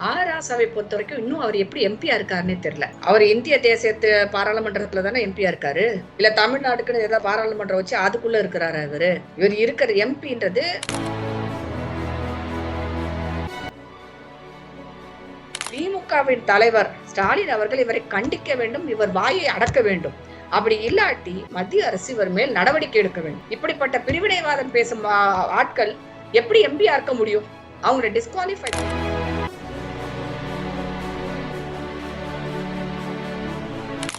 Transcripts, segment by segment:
ஆராசாவை பொறுத்த வரைக்கும் இன்னும் அவர் எப்படி எம்பியா இருக்காருன்னே தெரியல. அவர் இந்திய தேசியத்து பாராளுமன்றத்துல தானே எம்பியா இருக்காரு? இல்ல தமிழ்நாடுக்குன்னு ஏதாவது பாராளுமன்றம் வச்சு அதுக்குள்ள இருக்கிறாரு அவர் இவர் இருக்கிற எம்பின்றது திமுகவின் தலைவர் ஸ்டாலின் அவர்கள் இவரை கண்டிக்க வேண்டும் இவர் வாயை அடக்க வேண்டும். அப்படி இல்லாட்டி மத்திய அரசு இவர் மேல் நடவடிக்கை எடுக்க வேண்டும். இப்படிப்பட்ட பிரிவினைவாதம் பேசும் ஆட்கள் எப்படி எம்பியா இருக்க முடியும்? அவங்களை டிஸ்குவாலிஃபை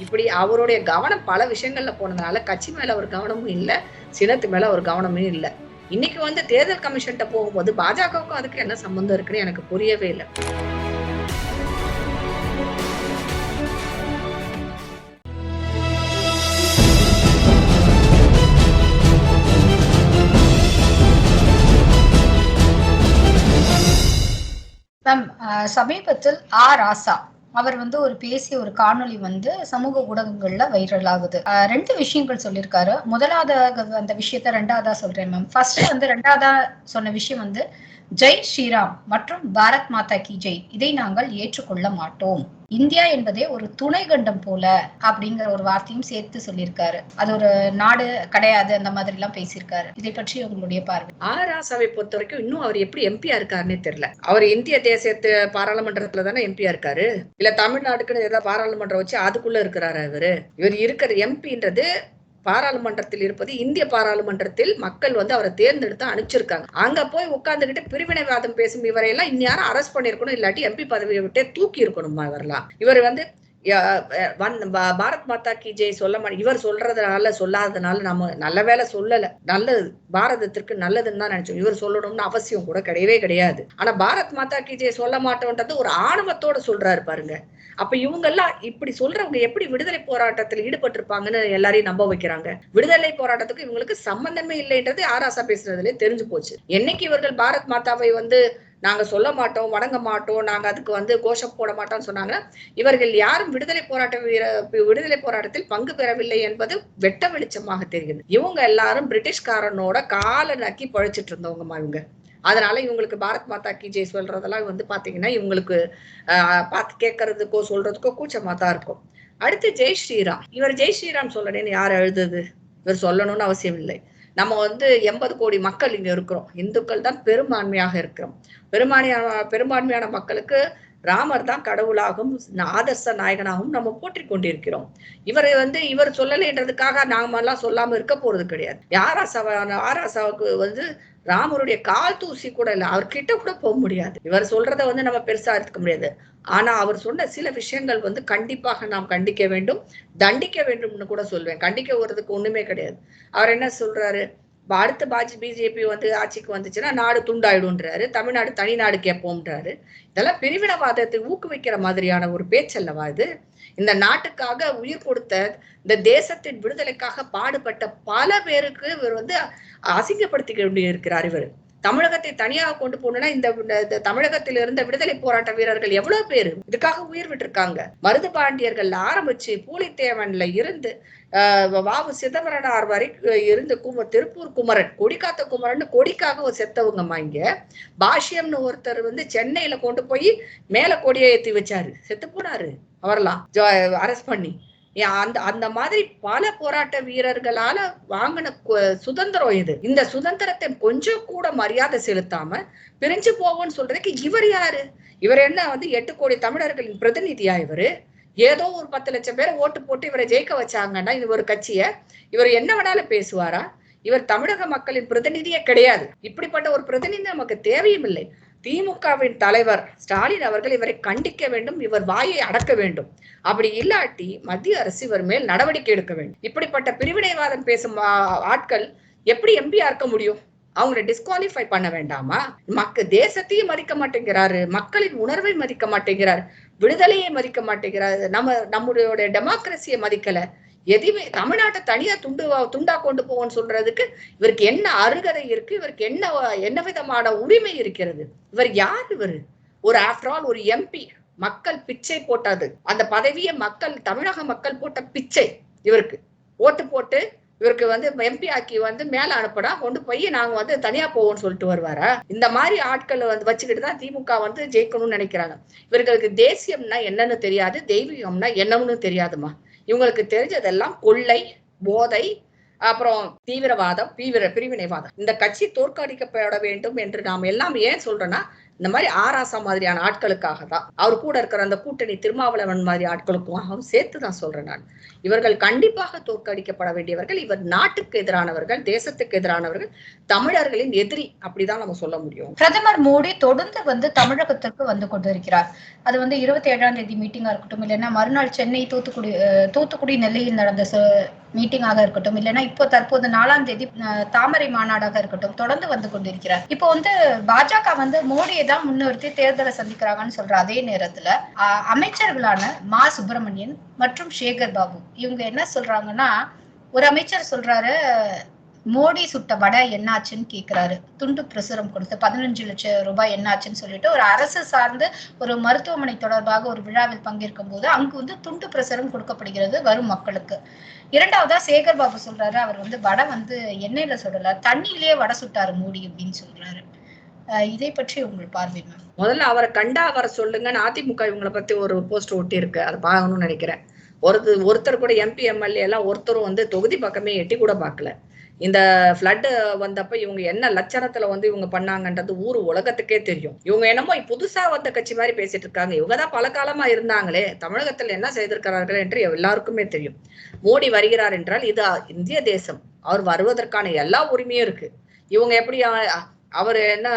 இப்படி அவருடைய கவனம் பல விஷயங்கள்ல போனதுனால கட்சி மேல ஒரு கவனமும் இல்லை சினத்து மேல ஒரு கவனமும் இல்லை. இன்னைக்கு வந்து தேர்தல் கமிஷன்கிட்ட போகும்போது பாஜகவுக்கும் அதுக்கு என்ன சம்பந்தம் இருக்குன்னு எனக்கு புரியவே இல்லை. மேம் சமீபத்தில் ஆ ராசா அவர் வந்து ஒரு பேசிய ஒரு காணொளி வந்து சமூக ஊடகங்கள்ல வைரல் ஆகுது. ரெண்டு விஷயங்கள் சொல்லியிருக்காரு. முதலாவது அந்த விஷயத்த ரெண்டாவதா சொல்றேன் மேம் ஃபர்ஸ்ட் வந்து ரெண்டாவதா சொன்ன விஷயம் வந்து ஜெய் ஸ்ரீராம் மற்றும் பாரத் மாதா கி ஜெய். இதை நாங்கள் ஏற்றுக்கொள்ள மாட்டோம். இந்தியா என்பதே ஒரு துணை கண்டம் போல அப்படிங்கிற ஒரு வார்த்தையும் சேர்த்து சொல்லியிருக்காரு. அது ஒரு நாடு கிடையாது அந்த மாதிரி எல்லாம் பேசியிருக்காரு. இதை பற்றி உங்களுடைய பார்வை? ஆராசாவை பொறுத்த வரைக்கும் இன்னும் அவர் எப்படி எம்பியா இருக்காருன்னே தெரியல. அவர் இந்திய தேசியத்து பாராளுமன்றத்துல தானே எம்பியா இருக்காரு? இல்ல தமிழ்நாடுக்குன்னு ஏதாவது பாராளுமன்றம் வச்சு அதுக்குள்ள இருக்கிறாரு இவரு? இவர் இருக்கிற எம்பின்றது பாராளுமன்றத்தில் இருப்பது இந்திய பாராளுமன்றத்தில் மக்கள் வந்து அவரை தேர்ந்தெடுத்து அனுப்பிச்சிருக்காங்க. அங்க போய் உட்கார்ந்துகிட்டு பிரிவினைவாதம் பேசும் இவரையெல்லாம் இந்நேரம் அரெஸ்ட் பண்ணிருக்கணும் இல்லாட்டி எம்பி பதவியை விட்டே தூக்கி இருக்கணுமா இவரெல்லாம்? இவர் வந்து பா- பாரத் மாதா கி ஜெய் சொல்ல மாட்டேன் இவர் சொல்றதுனால சொல்லாததுனால நம்ம நல்ல வேலை சொல்லல. நல்லது பாரதத்திற்கு நல்லதுன்னு தான் நினைச்சோம். இவர் சொல்லணும்னு அவசியம் கூட கிடையவே கிடையாது. ஆனா பாரத் மாதா கி ஜெய் சொல்ல மாட்டோன்றது ஒரு ஆணவத்தோட சொல்றாரு பாருங்க. அப்ப இவங்க எல்லாம் இப்படி சொல்றவங்க எப்படி விடுதலை போராட்டத்தில் ஈடுபட்டிருப்பாங்கன்னு எல்லாரையும் நம்ப வைக்கிறாங்க. விடுதலை போராட்டத்துக்கு இவங்களுக்கு சம்பந்தமே இல்லைன்றது ஆராசா பேசுறதுல தெரிஞ்சு போச்சு. என்னைக்கு இவர்கள் பாரத் மாதாவை வந்து நாங்க சொல்ல மாட்டோம் வணங்க மாட்டோம் நாங்க அதுக்கு வந்து கோஷம் போட மாட்டோம்னு சொன்னாங்க இவர்கள் யாரும் விடுதலை போராட்ட வீர விடுதலை போராட்டத்தில் பங்கு பெறவில்லை என்பது வெட்ட வெளிச்சமாக தெரியுது. இவங்க எல்லாரும் பிரிட்டிஷ்காரனோட காலை நக்கி பழைச்சிட்டு இருந்தவங்கம்மா இவங்க. அதனால இவங்களுக்கு பாரத் மாதா கி ஜெய் சொல்றதெல்லாம் வந்து பாத்தீங்கன்னா இவங்களுக்கு ஆஹ், பார்த்து கேட்கறதுக்கோ சொல்றதுக்கோ கூச்சமா தான் இருக்கும். அடுத்து ஜெய் ஸ்ரீராம். இவர் ஜெய் ஸ்ரீராம் சொல்லணும்னு யார் எழுதுது இவர் சொல்லணும்னு அவசியம் இல்லை. நம்ம வந்து எண்பது கோடி மக்கள் இங்க இருக்கிறோம். இந்துக்கள் தான் பெரும்பான்மையாக இருக்கிறோம். பெரும்பான்மையான பெரும்பான்மையான மக்களுக்கு ராமர் தான் கடவுளாகவும் ஆதர்ச நாயகனாகவும் நம்ம போற்றி கொண்டிருக்கிறோம். இவரை வந்து இவர் சொல்லலைன்றதுக்காக நாம எல்லாம் சொல்லாம இருக்க போறது கிடையாது. யாராசாவ ஆராசாவுக்கு வந்து ராமருடைய கால் தூசி கூட இல்லை. அவர் கிட்ட கூட போக முடியாது. இவர் சொல்றத வந்து நம்ம பெருசா எடுத்துக்க முடியாது. ஆனா அவர் சொன்ன சில விஷயங்கள் வந்து கண்டிப்பாக நாம் கண்டிக்க வேண்டும். தண்டிக்க வேண்டும்னு கூட சொல்வேன். கண்டிக்க வர்றதுக்கு ஒண்ணுமே கிடையாது. அவர் என்ன சொல்றாரு? அடுத்த பாஜ் பிஜேபி வந்து ஆட்சிக்கு வந்துச்சுன்னா நாடு துண்டாயிடும்ன்றாரு. தமிழ்நாடு தனி நாடு கேட்போம்ன்றாரு. இதெல்லாம் பிரிவினவாதத்தை ஊக்குவிக்கிற மாதிரியான ஒரு பேச்சல்லவா இது? இந்த நாட்டுக்காக உயிர் கொடுத்த இந்த தேசத்தின் விடுதலைக்காக பாடுபட்ட பல பேருக்கு இவர் வந்து அசிங்கப்படுத்தி இருக்கிறார் இவர். தமிழகத்தை தனியாக கொண்டு போகணும்னா இந்த தமிழகத்தில் இருந்த விடுதலை போராட்ட வீரர்கள் எவ்வளவு பேர்? இதுக்காக உயிர் விட்டிருக்காங்க. மருது பாண்டியர்கள் ஆரம்பிச்சு பூலித்தேவன்ல இருந்து வாவு சிதம்பரனார் வரை இருந்து கும திருப்பூர் குமரன் கொடிக்காத்த குமரன் கொடிக்காக செத்தவங்கம்மா இங்க. பாஷ்யம்னு ஒருத்தர் வந்து சென்னையில கொண்டு போய் மேல கொடியை ஏத்தி வச்சாரு. செத்து போனாரு அவரெல்லாம் அரெஸ்ட் பண்ணி. அந்த அந்த மாதிரி பல போராட்ட வீரர்களால வாங்கின சுதந்திரம் இது. இந்த சுதந்திரத்தை கொஞ்சம் கூட மரியாதை செலுத்தாம பிரிஞ்சு போவோம்னு சொல்றதுக்கு இவர் யாரு? இவர் என்ன வந்து எட்டு கோடி தமிழர்களின் பிரதிநிதியா இவரு? ஏதோ ஒரு பத்து லட்சம் பேரை ஓட்டு போட்டு இவரை ஜெயிக்க வச்சாங்கன்னா இது ஒரு கட்சிய இவர் என்ன வேணாலும் பேசுவாரா? இவர் தமிழக மக்களின் பிரதிநிதியே கிடையாது. இப்படிப்பட்ட ஒரு பிரதிநிதி நமக்கு தேவையும் இல்லை திமுகவின் தலைவர் ஸ்டாலின் அவர்கள் இவரை கண்டிக்க வேண்டும் இவர் வாயை அடக்க வேண்டும். அப்படி இல்லாட்டி மத்திய அரசு இவர் மேல் நடவடிக்கை எடுக்க வேண்டும். இப்படிப்பட்ட பிரிவினைவாதம் பேசும் ஆட்கள் எப்படி எம்பியா இருக்க முடியும்? அவங்களை டிஸ்குவாலிஃபை பண்ண வேண்டாமா? மக்க தேசத்தையும் மதிக்க மாட்டேங்கிறாரு. மக்களின் உணர்வை மதிக்க மாட்டேங்கிறார். விடுதலையை மதிக்க மாட்டேங்கிறார். நம்ம நம்முடைய டெமோக்ரஸியை மதிக்கல. எதுவுமே தமிழ்நாட்டை தனியா துண்டு துண்டா கொண்டு போவோம்னு சொல்றதுக்கு இவருக்கு என்ன அருகதை இருக்கு? இவருக்கு என்ன என்ன விதமான உரிமை இருக்கிறது? இவர் யார் இவர்? ஒரு ஆஃப்டர் ஆல் ஒரு எம்பி மக்கள் பிச்சை போட்டது. அந்த பதவியை மக்கள் தமிழக மக்கள் போட்ட பிச்சை இவருக்கு. ஓட்டு போட்டு இவருக்கு வந்து எம்பி ஆக்கி வந்து மேல அனுப்பினா கொண்டு போய் நாங்க வந்து தனியா போவோம்னு சொல்லிட்டு வருவாரா. இந்த மாதிரி ஆட்களை வந்து வச்சுக்கிட்டு தான் திமுக வந்து ஜெயிக்கணும்னு நினைக்கிறாங்க. இவர்களுக்கு தேசியம்னா என்னன்னு தெரியாது தெய்வீகம்னா என்னன்னு தெரியாதுமா இவங்களுக்கு தெரிஞ்சதெல்லாம் கொள்ளை போதை அப்புறம் தீவிரவாதம் தீவிர பிரிவினைவாதம். இந்த கட்சி தோற்கடிக்கப்பட வேண்டும் என்று நாம் எல்லாம் ஏன் சொல்றோம்னா இந்த மாதிரி ஆராசா மாதிரியான ஆட்களுக்காக தான் அவர் கூட இருக்கிற அந்த கூட்டணி திருமாவளவன் மாதிரி ஆட்களுக்கும் சேர்த்து தான் சொல்றேன் நான். இவர்கள் கண்டிப்பாக தோற்கடிக்கப்பட வேண்டியவர்கள் இவர் நாட்டுக்கு எதிரானவர்கள் தேசத்துக்கு எதிரானவர்கள் தமிழர்களின் எதிரி அப்படிதான் நம்ம சொல்ல முடியும். பிரதமர் மோடி தொடர்ந்து வந்து தமிழகத்திற்கு வந்து கொண்டிருக்கிறார். அது வந்து இருபத்தி ஏழாம் தேதி மீட்டிங்கா இருக்கட்டும் இல்லைன்னா மறுநாள் சென்னை தூத்துக்குடி தூத்துக்குடி நெல்லையில் நடந்த மீட்டிங்காக இருக்கட்டும் இல்லைன்னா இப்போ தற்போது நாலாம் தேதி தாமரை மாநாடாக இருக்கட்டும் தொடர்ந்து வந்து கொண்டிருக்கிறார். இப்போ வந்து பாஜக வந்து மோடியை தான் முன்னிறுத்தி தேர்தலை சந்திக்கிறாங்கன்னு சொல்ற அதே நேரத்துல அமைச்சர்களான மா சுப்பிரமணியன் மற்றும் சேகர் பாபு இவங்க என்ன சொல்றாங்கன்னா ஒரு அமைச்சர் சொல்றாரு மோடி சுட்ட வடை என்னாச்சுன்னு கேட்கிறாரு துண்டு பிரசுரம் கொடுத்து பதினஞ்சு லட்சம் ரூபாய் என்னாச்சுன்னு சொல்லிட்டு ஒரு அரசு சார்ந்து ஒரு மருத்துவமனை தொடர்பாக ஒரு விழாவில் பங்கேற்கும் போது அங்கு வந்து துண்டு பிரசுரம் கொடுக்கப்படுகிறது வரும் மக்களுக்கு. இரண்டாவதா சேகர் பாபு சொல்றாரு. அவர் வந்து வடை வந்து எண்ணெயில சுடல தண்ணியிலேயே வடை சுட்டாரு மோடி அப்படின்னு சொல்றாரு. இதை பற்றி உங்கள் பார்வை மேம்? முதல்ல அவரை கண்டா அவரை சொல்லுங்கன்னு அதிமுக இவங்களை பத்தி ஒரு போஸ்ட் ஒட்டி இருக்கு அதை பார்க்கணும்னு நினைக்கிறேன். ஒரு ஒருத்தர் கூட எம்பி எம்எல்ஏ எல்லாம் ஒருத்தரும் வந்து தொகுதி பக்கமே எட்டி கூட பார்க்கல. இந்த ஃப்ளட்டு வந்தப்ப இவங்க என்ன லட்சணத்துல வந்து இவங்க பண்ணாங்கன்றது ஊர் உலகத்துக்கே தெரியும். இவங்க என்னமோ புதுசா வந்த கட்சி மாதிரி பேசிட்டு இருக்காங்க. இவங்க தான் பல காலமா இருந்தாங்களே தமிழகத்தில் என்ன செய்திருக்கிறார்கள் என்று எல்லாருக்குமே தெரியும். மோடி வருகிறார் என்றால் இது இந்திய தேசம். அவர் வருவதற்கான எல்லா உரிமையும் இருக்கு. இவங்க எப்படி அவர் என்ன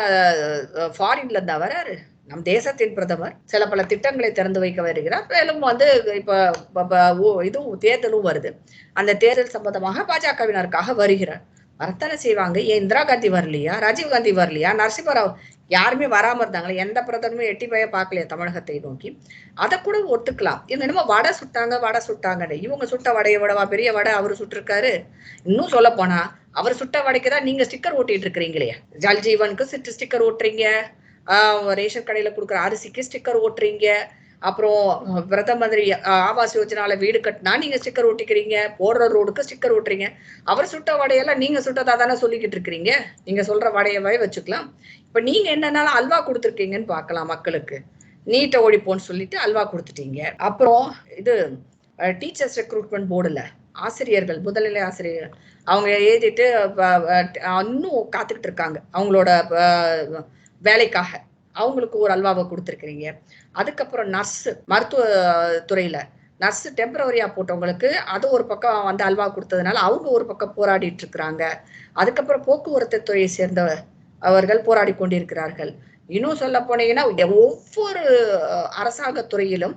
ஃபாரின்ல இருந்தா வராரு? நம் தேசத்தின் பிரதமர் சில பல திட்டங்களை திறந்து வைக்க வருகிறார். மேலும் வந்து இப்போ இதுவும் தேர்தலும் வருது. அந்த தேர்தல் சம்பந்தமாக பாஜகவினருக்காக வருகிறார். வரத்தானே செய்வாங்க? ஏன் இந்திரா காந்தி வரலையா? ராஜீவ் காந்தி வரலையா? நரசிம்மராவ் யாருமே வராமல் இருந்தாங்களே? எந்த பிரதமரும் எட்டி போய பார்க்கலையா தமிழகத்தை நோக்கி? அதை கூட ஒத்துக்கலாம். இவங்க என்னமோ வடை சுட்டாங்க வடை சுட்டாங்கன்னு. இவங்க சுட்ட வடையை விடவா? பெரிய வடை அவர் சுட்டிருக்காரு. இன்னும் சொல்ல போனா அவர் சுட்ட வடைக்கு தான் நீங்க ஸ்டிக்கர் ஓட்டிட்டு இருக்கிறீங்களே. ஜல்ஜீவனுக்கு சிட்டு ஸ்டிக்கர் ஓட்டுறீங்க. ரேஷன் கடையில கொடுக்குற அரிசிக்கு ஸ்டிக்கர் ஓட்டுறீங்க. அப்புறம் பிரதம மந்திரி ஆவாஸ் யோஜனால வீடு கட்டினா நீங்க ஸ்டிக்கர் ஓட்டிக்கிறீங்க. போடுற ரோடுக்கு ஸ்டிக்கர் ஓட்டுறீங்க. அவர் சுட்ட வடையெல்லாம் நீங்க சுட்டதா தானே சொல்லிக்கிட்டு இருக்கிறீங்க. நீங்க சொல்ற வடையவே வச்சுக்கலாம். இப்ப நீங்க என்னன்னாலும் அல்வா கொடுத்துருக்கீங்கன்னு பார்க்கலாம் மக்களுக்கு. நீட்டை ஓடிப்போன்னு சொல்லிட்டு அல்வா கொடுத்துட்டீங்க. அப்புறம் இது டீச்சர்ஸ் ரெக்ரூட்மெண்ட் போர்டுல ஆசிரியர்கள் முதல்நிலை ஆசிரியர்கள் அவங்க எழுதிட்டு இன்னும் காத்துக்கிட்டு இருக்காங்க. அவங்களோட வேலைக்காக அவங்களுக்கு ஒரு அல்வாவை கொடுத்துருக்கிறீங்க. அதுக்கப்புறம் நர்ஸ் மருத்துவ துறையில நர்ஸ் டெம்பரவரியா போட்டவங்களுக்கு அது ஒரு பக்கம் வந்து அல்வா கொடுத்ததுனால அவங்க ஒரு பக்கம் போராடிட்டு இருக்கிறாங்க. அதுக்கப்புறம் போக்குவரத்து துறையை சேர்ந்த அவர்கள் போராடி கொண்டிருக்கிறார்கள். இன்னும் சொல்ல போனீங்கன்னா ஒவ்வொரு அரசாங்க துறையிலும்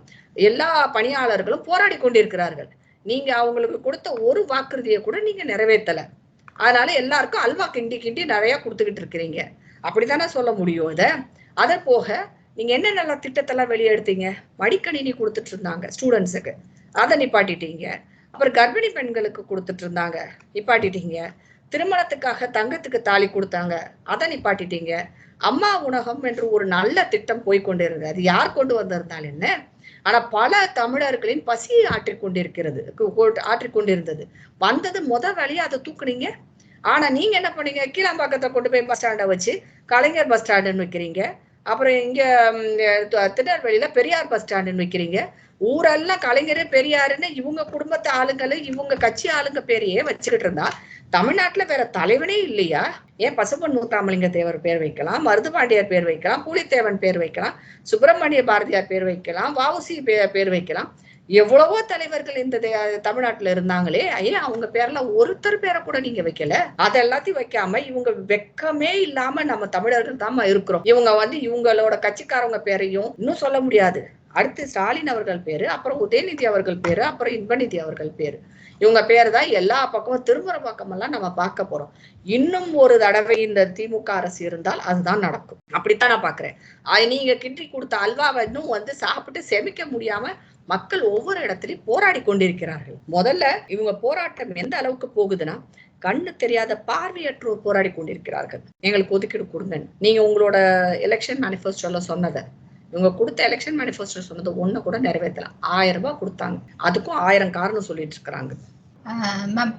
எல்லா பணியாளர்களும் போராடி கொண்டிருக்கிறார்கள். நீங்க அவங்களுக்கு கொடுத்த ஒரு வாக்குறுதியை கூட நீங்க நிறைவேற்றல அதனால எல்லாருக்கும் அல்வா கிண்டி கிண்டி நிறைய கொடுத்துக்கிட்டு இருக்கிறீங்க. அப்படித்தானே சொல்ல முடியும் இதை? அதை போக நீங்க என்னென்ன திட்டத்தெல்லாம் வெளியெடுத்தீங்க? மடிக்கணினி கொடுத்துட்டு இருந்தாங்க ஸ்டூடெண்ட்ஸுக்கு. அதை நிப்பாட்டிட்டீங்க. அப்புறம் கர்ப்பிணி பெண்களுக்கு கொடுத்துட்டு இருந்தாங்க நிப்பாட்டிட்டீங்க. திருமணத்துக்காக தங்கத்துக்கு தாலி கொடுத்தாங்க. அதை நிப்பாட்டிட்டீங்க. அம்மா உணகம் என்று ஒரு நல்ல திட்டம் போய் கொண்டிருந்தது. அது யார் கொண்டு வந்திருந்தால் என்ன? ஆனா பல தமிழர்களின் பசியை ஆற்றிக்கொண்டிருக்கிறது. ஆற்றிக்கொண்டிருந்தது. வந்தது முத வேலையை? அதை தூக்குனீங்க? ஆனா நீங்க என்ன பண்ணீங்க? கீழாம்பாக்கத்தை கொண்டு போய் பஸ் ஸ்டாண்டை வச்சு கலைஞர் பஸ் ஸ்டாண்டுன்னு வைக்கிறீங்க. அப்புறம் இங்க த- திருநெல்வேலியில பெரியார் பஸ் ஸ்டாண்டுன்னு வைக்கிறீங்க. ஊரெல்லாம் கலைஞரே பெரியாருன்னு இவங்க குடும்பத்து ஆளுங்களும் இவங்க கட்சி ஆளுங்க பேரையே வச்சுக்கிட்டு இருந்தா தமிழ்நாட்டுல வேற தலைவனே இல்லையா? ஏன் பசும்பொன் முத்தாமலிங்க தேவர் பேர் வைக்கலாம் மருதுபாண்டியர் பேர் வைக்கலாம் பூலித்தேவன் பேர் வைக்கலாம் சுப்பிரமணிய பாரதியார் பேர் வைக்கலாம் வாவுசி பேர் வைக்கலாம். எவ்வளவோ தலைவர்கள் இந்த தமிழ்நாட்டுல இருந்தாங்களே ஏன் அவங்க பேர்ல ஒருத்தர் பேரை கூட நீங்க வைக்கல. அது எல்லாத்தையும் வைக்காம இவங்க வெக்கமே இல்லாம நம்ம தமிழர்கள் தாம்மா இருக்கிறோம். இவங்க வந்து இவங்களோட கட்சிக்காரவங்க பேரையும் இன்னும் சொல்ல முடியாது. அடுத்து ஸ்டாலின் அவர்கள் பேரு அப்புறம் உதயநிதி அவர்கள் பேரு அப்புறம் இன்பநிதி அவர்கள் பேரு. இவங்க பேர் தான் எல்லா பக்கமும் திரும்புற பக்கமெல்லாம் நம்ம பார்க்க போறோம். இன்னும் ஒரு தடவை இந்த திமுக அரசு இருந்தால் அதுதான் நடக்கும். அப்படித்தான் நான் பாக்குறேன். அது நீங்க கிண்டி கொடுத்த அல்வாவை இன்னும் வந்து சாப்பிட்டு செமிக்க முடியாம மக்கள் ஒவ்வொரு இடத்துலயும் போராடி கொண்டிருக்கிறார்கள். முதல்ல இவங்க போராட்டம் எந்த அளவுக்கு போகுதுன்னா கண்ணு தெரியாத பார்வையற்றோர் போராடி கொண்டிருக்கிறார்கள். எங்களுக்கு ஒதுக்கீடு கொடுங்க. நீங்க உங்களோட எலெக்ஷன் மேனிஃபெஸ்டோல சொன்னதை. இவங்க கொடுத்த எலெக்ஷன் மேனிஃபெஸ்டோ சொன்னது ஒண்ணு கூட நிறைவேற்றலாம் ஆயிரம் ரூபாய் கொடுத்தாங்க. அதுக்கும் ஆயிரம் காரணம் சொல்லிட்டு இருக்கிறாங்க. மேம்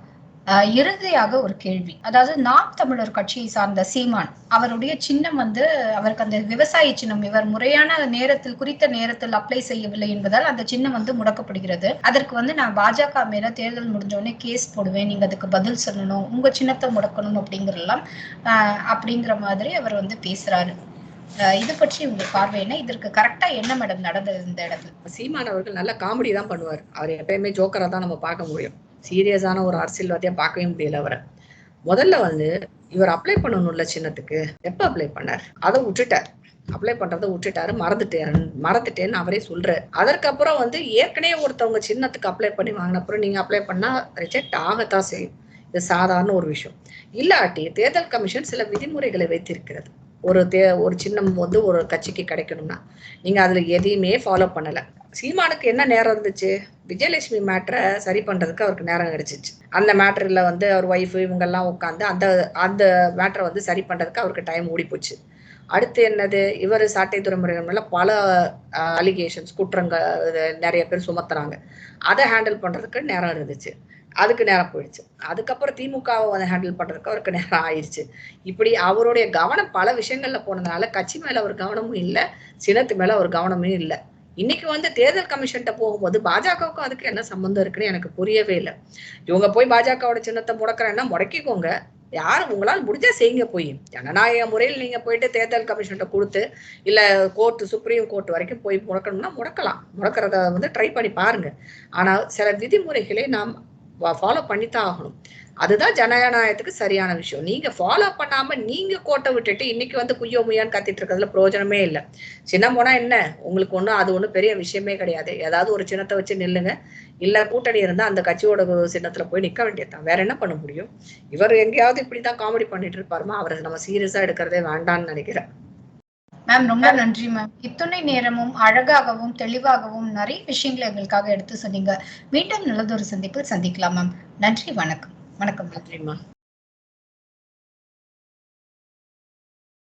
இறுதியாக ஒரு கேள்வி. அதாவது நாம் தமிழர் கட்சியை சார்ந்த சீமான் அவருடைய சின்னம் வந்து அவருக்கு அந்த விவசாய சின்னம் இவர் முறையான நேரத்தில் குறித்த நேரத்தில் அப்ளை செய்யவில்லை என்பதால் அந்த சின்னம் வந்து முடக்கப்படுகிறது. அதற்கு வந்து நான் பாஜக மேல தேர்தல் முடிஞ்சோடனே கேஸ் போடுவேன் நீங்க அதுக்கு பதில் சொல்லணும் உங்க சின்னத்தை முடக்கணும் அப்படிங்கிறலாம் ஆஹ் அப்படிங்கிற மாதிரி அவர் வந்து பேசுறாரு. இது பற்றி உங்க பார்வை என்ன? இதற்கு கரெக்டா என்ன மேடம் நடந்தது இந்த இடத்துல? சீமான் அவர்கள் நல்ல காமெடி தான் பண்ணுவார். அவர் எப்பயுமே ஜோக்கரா தான் நம்ம பார்க்க முடியும். சீரியஸான ஒரு அரசியல்வாதியா பார்க்கவே முடியல அவரை. முதல்ல வந்து இவர் அப்ளை பண்ணணும்ல சின்னத்துக்கு. எப்ப அப்ளை பண்ணார்? அதை விட்டுட்டார். அப்ளை பண்றதை விட்டுட்டாரு. மறந்துட்டேன். மறந்துட்டேன்னு அவரே சொல்றாரு. அதற்கப்புறம் வந்து ஏற்கனவே ஒருத்தவங்க சின்னத்துக்கு அப்ளை பண்ணி வாங்கின அப்புறம் நீங்க அப்ளை பண்ணா ரிஜெக்ட் ஆகத்தான் செய்யும். இது சாதாரண ஒரு விஷயம். இல்லாட்டி தேர்தல் கமிஷன் சில விதிமுறைகளை வைத்திருக்கிறது. ஒரு தே ஒரு சின்னம் வந்து ஒரு கட்சிக்கு கிடைக்கணும்னா. நீங்க அதுல எதையுமே ஃபாலோ பண்ணல. சீமானுக்கு என்ன நேரம் இருந்துச்சு? விஜயலட்சுமி மேட்ரை சரி பண்றதுக்கு அவருக்கு நேரம் கிடைச்சிச்சு. அந்த மேட்டர்ல வந்து அவர் ஒய்ஃப் இவங்கெல்லாம் உட்காந்து அந்த அந்த மேட்டரை வந்து சரி பண்றதுக்கு அவருக்கு டைம் ஓடி போச்சு. அடுத்து என்னது? இவர் சாட்டை துறைமுறைகள் மேல பல அலிகேஷன்ஸ் குற்றங்கள் இது நிறைய பேர் சுமத்துறாங்க. அதை ஹேண்டில் பண்றதுக்கு நேரம் இருந்துச்சு. அதுக்கு நேரம் போயிடுச்சு. அதுக்கப்புறம் திமுகவை வந்து ஹேண்டில் பண்றதுக்கு அவருக்கு நேரம் ஆயிடுச்சு. இப்படி அவருடைய கவனம் பல விஷயங்கள்ல போனதுனால கட்சி மேல ஒரு கவனமும் இல்லை சினத்து மேல ஒரு கவனமும் இல்லை. இன்னைக்கு வந்து தேர்தல் கமிஷன்கிட்ட போகும்போது பாஜகவுக்கும் அதுக்கு என்ன சம்மந்தம் இருக்குன்னு எனக்கு புரியவே இல்லை. இவங்க போய் பாஜகவோட சின்னத்தை முடக்கிறேன்னா முடக்கிக்கோங்க. யாரும் உங்களால் முடிஞ்சா செய்யுங்க போய். ஜனநாயக முறையில் நீங்க போயிட்டு தேர்தல் கமிஷன்கிட்ட கொடுத்து இல்ல கோர்ட் சுப்ரீம் கோர்ட் வரைக்கும் போய் முடக்கணும்னா முடக்கலாம். முடக்கிறத வந்து ட்ரை பண்ணி பாருங்க. ஆனா சில விதிமுறைகளை நாம் ஃபாலோ பண்ணித்தான் ஆகணும். அதுதான் ஜனநாயகத்துக்கு சரியான விஷயம். நீங்க ஃபாலோ பண்ணாம நீங்க கோட்டை விட்டுட்டு இன்னைக்கு வந்து குய்யோ முய்யான்னு கத்திட்டு இருக்கிறதுல பிரயோஜனமே இல்லை. சின்னம் போனா என்ன? உங்களுக்கு ஒன்றும் அது ஒன்றும் பெரிய விஷயமே கிடையாது. ஏதாவது ஒரு சின்னத்தை வச்சு நில்லுங்க. இல்ல கூட்டணி இருந்தா அந்த கட்சியோட சின்னத்துல போய் நிக்க வேண்டியதுதான். வேற என்ன பண்ண முடியும்? இவர் எங்கேயாவது இப்படிதான் காமெடி பண்ணிட்டு இருப்பாருமா? அவரை நம்ம சீரியஸா எடுக்கிறதே வேண்டாம்னு நினைக்கிறேன். மேம் ரொம்ப நன்றி மேம் இத்துணை நேரமும் அழகாகவும் தெளிவாகவும் நிறைய விஷயங்களை எங்களுக்காக எடுத்து சொன்னீங்க. மீண்டும் நல்லதொரு சந்திப்பில் சந்திக்கலாம் மேம் நன்றி வணக்கம். வணக்கம். நன்றிம்மா.